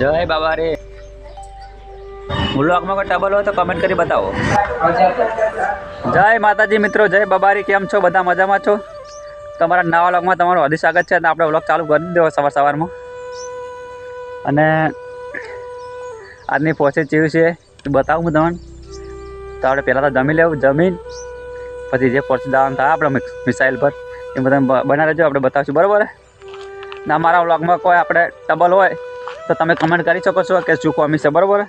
જય બાબા રે બ્લોગમાં કોઈ ટબલ હોય તો કમેન્ટ કરી બતાવો. જય માતાજી મિત્રો, જય બાબારી, કેમ છો? બધા મજામાં છો? તમારા નવા વ્લોગમાં તમારું હદી સ્વાગત છે અને આપણે વ્લોગ ચાલુ કરી દેવો સવાર સવારમાં. અને આજની પ્રોસેસ જેવી છે એ બતાવું હું તમને. તો આપણે પહેલાં તો જમી લેવું, જમીન, પછી જે પ્રોસેસ દાવાનું થાય આપણે મિસાઇલ પર. એ બધા બનાવી લેજો, આપણે બતાવશું. બરાબર? ને અમારા વ્લોગમાં કોઈ આપણે ટબલ હોય તો તમે કમેન્ટ કરી શકો છો કે શું કોમી છે, બરાબર?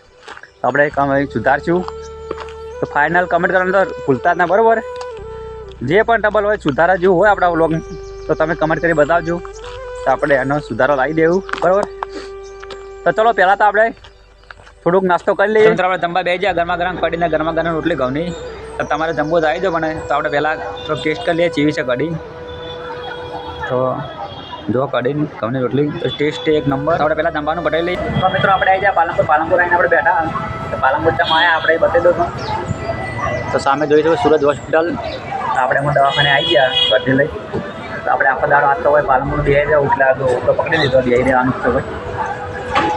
આપણે કમ- સુધારશું. તો ફાઇનલ કમેન્ટ કરવાનું તો ભૂલતા જ ના, બરાબર? જે પણ ટબલ હોય, સુધારા જેવું હોય આપણા વ્લોગ તો તમે કમેન્ટ કરી બતાવજો. તો આપણે એનો સુધારો લાવી દેવું, બરાબર? તો ચલો, પહેલાં તો આપણે થોડુંક નાસ્તો કરી લઈએ. આપણે જમવા બે જ્યાં ગરમા ગરમ કરીને ગરમા ગરમ રોટલી ઘઉંની. તો તમારે જમવું તો આવી જાઓ મને તો આપણે પહેલાં ટેસ્ટ કરી લઈએ, ચીવી છે કઢી. તો જો કઢી ઘઉંની રોટલી તો ટેસ્ટ એક નંબર તો આપણે પહેલાં જમવાનું બતાવી લઈએ. તો મિત્રો આપણે આવી ગયા પાલનપુર. પાલનપુર આવીને આપણે બેઠા. તો પાલનપુર તમે આવ્યા આપણે બતાવી દો તો તો સામે જોઈ શકો સુરત હોસ્પિટલ. આપણે એમાં દવાખાને આવી ગયા ઘરથી લઈ. તો આપણે આખો દાડો આટલો હોય પાલનપુર બેસી જાવ ઉઠલા તો તો પકડી લીધો બેસી દેવાનું છે ભાઈ.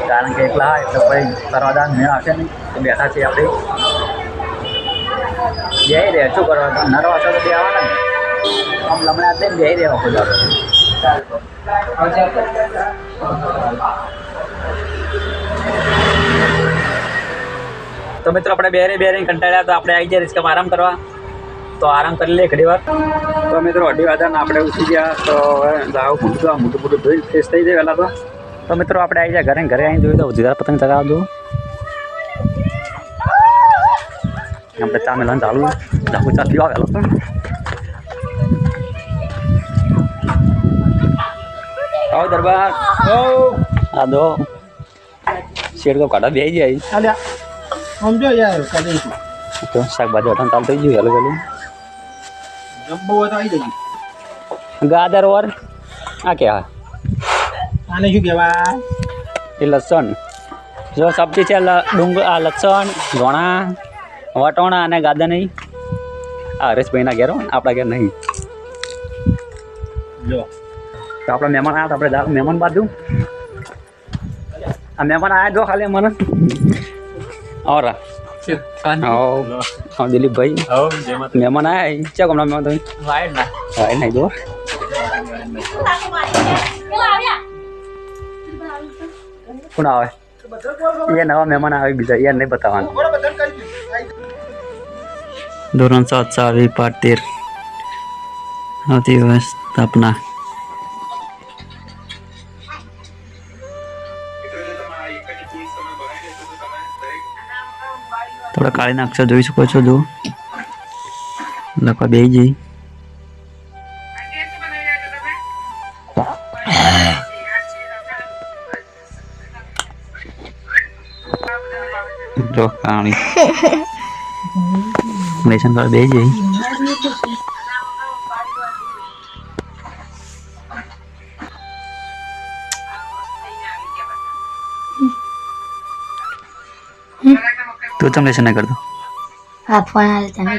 કારણ કે એકલા હોય તો કોઈ કરવા દાન મેળ આવશે નહીં. તો બેઠા છીએ આપણે. બેસી રહે શું કરવા તો નરો હશો તો બે આવવાના ને. આમ લમણા દઈને બેસી રહે આખો દાડો. તો મિત્રો આપણે બેરે બેરે કંટાળ્યા તો આપણે આવી જઈએ રિસ્કમાં આરામ કરવા. તો આરામ કરી લઈએ ઘડી વાર તો મિત્રો અઢી વાગ્યા આપણે ઉઠી ગયા, તો હવે જાવ મોટું મોટું ધોઈ ફ્રેશ થઈ જાય પહેલાં તો. તો મિત્રો આપણે આવી જાય ઘરે ઘરે આવીને જોઈએ તો જીરા પતંગ ચગાવ દઉં આપણે ચા મેલાન ચાલુ. ચા પીવા ગયેલો આવો દરબાર. આ દો. શેડ કો કાઢા બે જાય. અલ્યા સમજો યાર કદી તો શાકભાજી અઠાણ તાલ થઈ ગયું હેલો હોય તો આવી જજો. ગાજર ઓર આ કે હા આને શું કહેવાય? એ લસણ. જો સબ્જી છે લ- ડુંગ આ લસણ ઘોણા વટોણા અને ગાદા નહીં. આ હરેશભાઈના ઘેરો આપણા ઘેર નહીં. જો તો આપણા મહેમાન આવ્યા તો આપણે જા- મહેમાન બાજુ આ મહેમાન આવ્યા જો ખાલી મને ઓરા હા હા દિલીપભાઈ મહેમાન આવ્યા છે કોમના મહેમાન તમે હા નહીં જો કોણ આવે એ નવા મહેમાન આવે બીજા એ નહીં બતાવવાનું ધોરણ સાત સાવી પાઠ તેર દિવસ સ્થાપના થોડા કાળીના અક્ષર જોઈ શકો છો જો લખવા બે જઈ જો કાણી રેશન કાર્ડ બે જઈ તું તમને નહીં કરતો? હા ફોન આવે તમે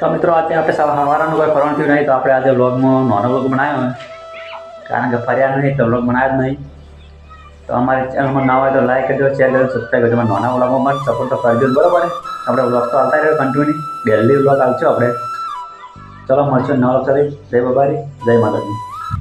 તો મિત્રો આજે આપણે સવારનું કોઈ ફરવાનું થયું નહીં તો આપણે આજે વ્લોગમાં નાનો વ્લોગ બનાવ્યો કારણ કે ફર્યા નહીં તો વ્લોગ બનાવ્યો જ નહીં. તો અમારી ચેનલમાં ના હોય તો લાઈક કરજો શેર કરજો સબસ્ક્રાઈબ કરજો. નાના વ્લોગમાં મત સપોર્ટ તો કરજો બરાબર આપણે વ્લોગ તો આવતા રહ્યો કન્ટિન્યુ ડેલી વ્લોગ આવશો આપણે. ચલો મળશું નવા સાથે જય બબારી જય માતાજી.